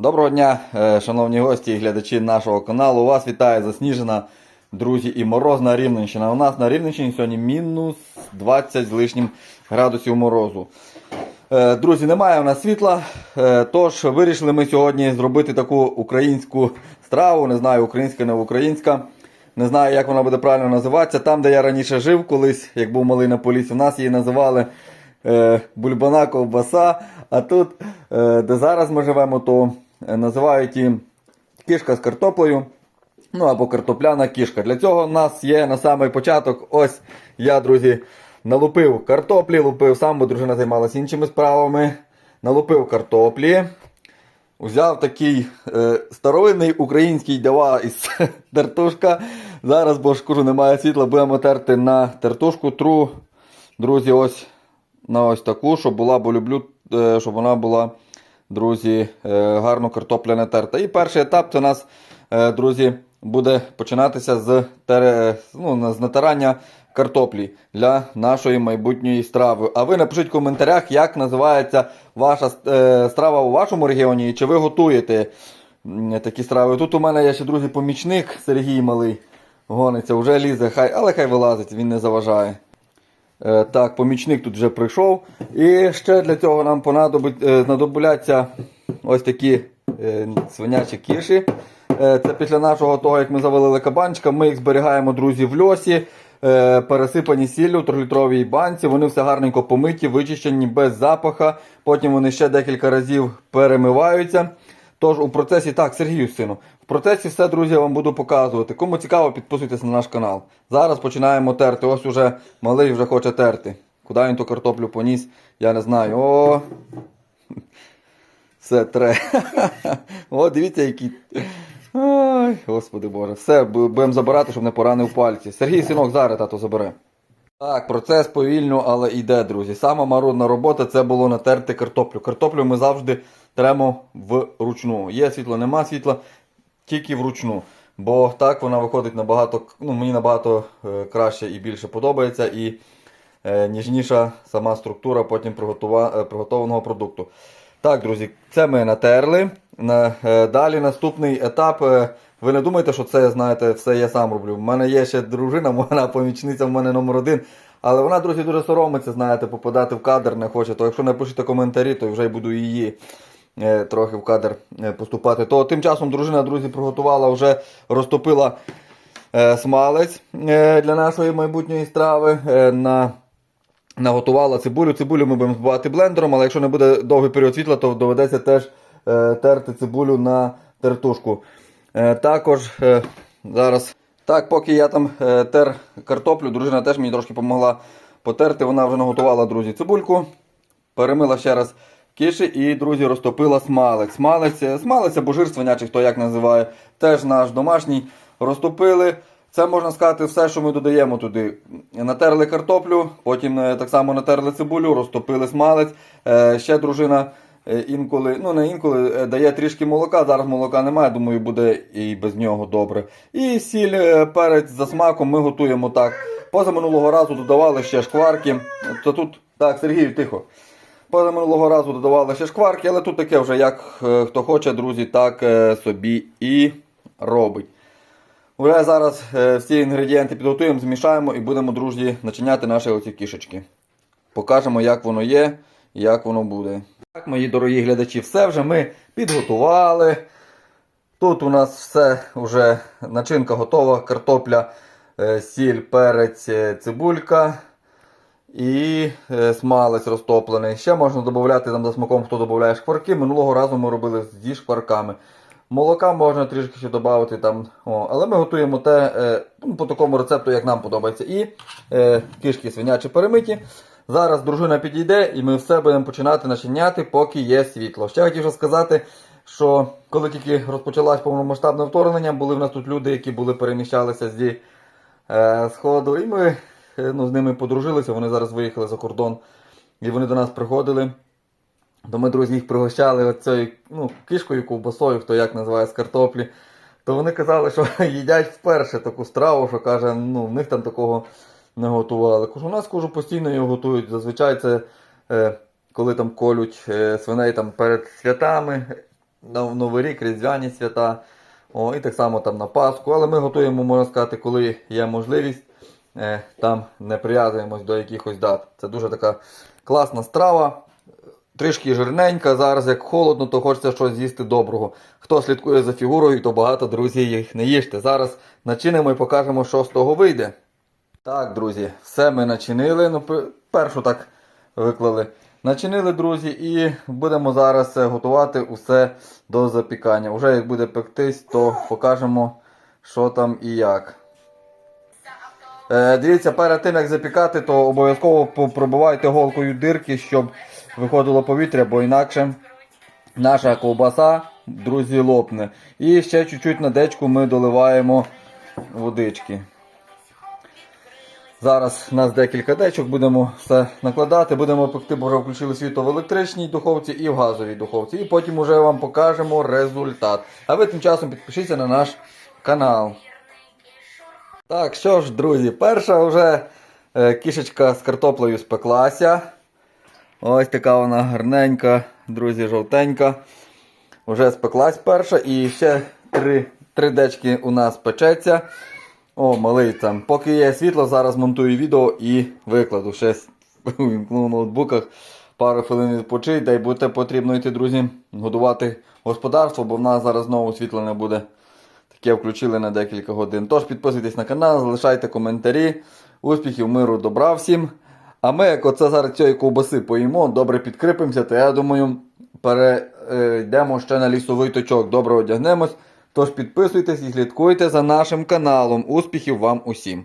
Доброго дня, е, шановні гості і глядачі нашого каналу. Вас вітає засніжена, друзі, і морозна Рівненщина. У нас на Рівненщині сьогодні мінус 20 з лишнім градусів морозу. Е, Друзі, немає у нас світла, е, тож вирішили ми сьогодні зробити таку українську страву. Не знаю, українська, не українська. Не знаю, як вона буде правильно називатися. Там, де я раніше жив колись, як був малий на полісі, у нас її називали бульбана ковбаса. А тут, де зараз ми живемо, то називають її кішка з картоплею. Ну або картопляна кішка. Для цього в нас є на самий початок. Ось я, друзі, налупив картоплі, лупив сам, бо дружина займалася іншими справами. Налупив картоплі. Взяв такий е, старовинний український девайс тертушка. Зараз, бо ж немає світла, будемо терти на тертушку. Тру, друзі, ось на ось таку, щоб була, бо люблю, е, щоб вона була, друзі, е, гарно картопляна терта. І перший етап це у нас, е, друзі, буде починатися з, ну, з натирання картоплі для нашої майбутньої страви. А ви напишіть в коментарях, як називається ваша е, страва у вашому регіоні, і чи ви готуєте такі страви. Тут у мене є ще, друзі, помічник Сергій Малий. Гониться, вже лізе, хай, але хай вилазить, він не заважає. Е, так, помічник тут вже прийшов. І ще для цього нам е, знадобляться ось такі е, свинячі кіші. Це після нашого того, як ми завалили кабанчика, ми їх зберігаємо, друзі, в льосі, пересипані сіллю в 3-літровій банці. Вони все гарненько помиті, вичищені без запаха. Потім вони ще декілька разів перемиваються. Тож у процесі, так, Сергію, сину, в процесі все, друзі, я вам буду показувати. Кому цікаво, підписуйтесь на наш канал. Зараз починаємо терти. Ось уже малий вже хоче терти. Куди він ту картоплю поніс, я не знаю. О! Все тре. О, дивіться, які. Ой, господи Боже. Все, будемо забирати, щоб не поранив пальці. Сергій, синок, зараз тато забере. Так, процес повільно, але йде, друзі. Сама марудна робота це було натерти картоплю. Картоплю ми завжди тремо вручну. Є світло, нема світла, тільки вручну. Бо так вона виходить набагато, ну, мені набагато е, краще і більше подобається, і е, ніжніша сама структура потім приготува, е, приготованого продукту. Так, друзі, це ми натерли. На, е, далі наступний етап. е, ви не думайте, що це, знаєте, все я сам роблю. У мене є ще дружина, вона помічниця в мене номер один. Але вона, друзі, дуже соромиться, знаєте, попадати в кадр не хоче. То якщо напишете коментарі, то вже й буду її е, трохи в кадр е, поступати. То тим часом дружина, друзі, приготувала, вже розтопила е, смалець е, для нашої майбутньої страви. Е, на Наготувала цибулю. Цибулю ми будемо збивати блендером, але якщо не буде довгий період світла, то доведеться теж е, терти цибулю на тертушку. Е, також е, зараз, так, поки я там е, тер картоплю, дружина теж мені трошки допомогла потерти. Вона вже наготувала, друзі, цибульку. Перемила ще раз киші і, друзі, розтопила смалець. Смалець, смалець або жир свинячий, хто як називає, теж наш домашній. Розтопили. Це можна сказати все, що ми додаємо туди. Натерли картоплю, потім так само натерли цибулю, розтопили смалець. Ще дружина інколи, ну не інколи, е, дає трішки молока. Зараз молока немає, думаю, буде і без нього добре. І сіль, е, перець за смаком ми готуємо так. Поза минулого разу додавали ще шкварки. То тут, так, Сергію, тихо. Поза минулого разу додавали ще шкварки, але тут таке вже як е, хто хоче, друзі, так е, собі і робить. Вже зараз е, всі інгредієнти підготуємо, змішаємо і будемо, друзі, начиняти наші оці кішечки. Покажемо, як воно є як воно буде. Так, мої дорогі глядачі, все вже ми підготували. Тут у нас все вже начинка готова, картопля, е, сіль, перець, е, цибулька і е, смалець розтоплений. Ще можна додати за смаком, хто додає шкварки. Минулого разу ми робили зі шкварками. Молока можна трішки ще додати там. О, але ми готуємо те е, ну, по такому рецепту, як нам подобається. І е, кишки свинячі перемиті. Зараз дружина підійде і ми все будемо починати начиняти, поки є світло. Ще хотів сказати, що коли тільки розпочалось повномасштабне вторгнення, були в нас тут люди, які були переміщалися зі е, сходу. І ми е, ну, з ними подружилися. Вони зараз виїхали за кордон. І вони до нас приходили. То ми, друзі, їх пригощали оцією ну, кишкою, ковбасою, хто як називає з картоплі. То вони казали, що їдять вперше таку страву, що каже, ну в них там такого не готували. У нас кажу, постійно його готують. Зазвичай це е, коли там колють е, свиней там перед святами. на Новий рік, Різдвяні свята. О, і так само там на Пасху. Але ми готуємо, можна сказати, коли є можливість. Е, там не прив'язуємось до якихось дат. Це дуже така класна страва. Трішки жирненька, зараз як холодно, то хочеться щось з'їсти доброго. Хто слідкує за фігурою, то багато друзі їх не їжте. Зараз начинимо і покажемо, що з того вийде. Так, друзі, все ми начинили. Ну, першу так виклали. Начинили, друзі, і будемо зараз е, готувати усе до запікання. Уже як буде пектись, то покажемо, що там і як. Е, дивіться, перед тим як запікати, то обов'язково пробивайте голкою дирки, щоб виходило повітря, бо інакше наша ковбаса, друзі, лопне. І ще чуть-чуть на дечку ми доливаємо водички. Зараз у нас декілька дечок, будемо все накладати, будемо пекти, бо вже включили світло в електричній духовці і в газовій духовці. І потім вже вам покажемо результат. А ви тим часом підпишіться на наш канал. Так, що ж, друзі, перша вже е, кішечка з картоплею спеклася. Ось така вона гарненька, друзі, жовтенька. Вже спеклась перша і ще три, три дечки у нас печеться. О, малий там. Поки є світло, зараз монтую відео і викладу. Ще увімкну в ноутбуках. Пару хвилин відпочить, дай буде потрібно йти, друзі, годувати господарство, бо в нас зараз знову світла не буде. Таке включили на декілька годин. Тож підписуйтесь на канал, залишайте коментарі. Успіхів, миру, добра всім. А ми, як оце зараз цієї ковбаси поїмо, добре підкріпимося, то я думаю, перейдемо ще на лісовий точок. Добре одягнемось. Тож підписуйтесь і слідкуйте за нашим каналом. Успіхів вам усім!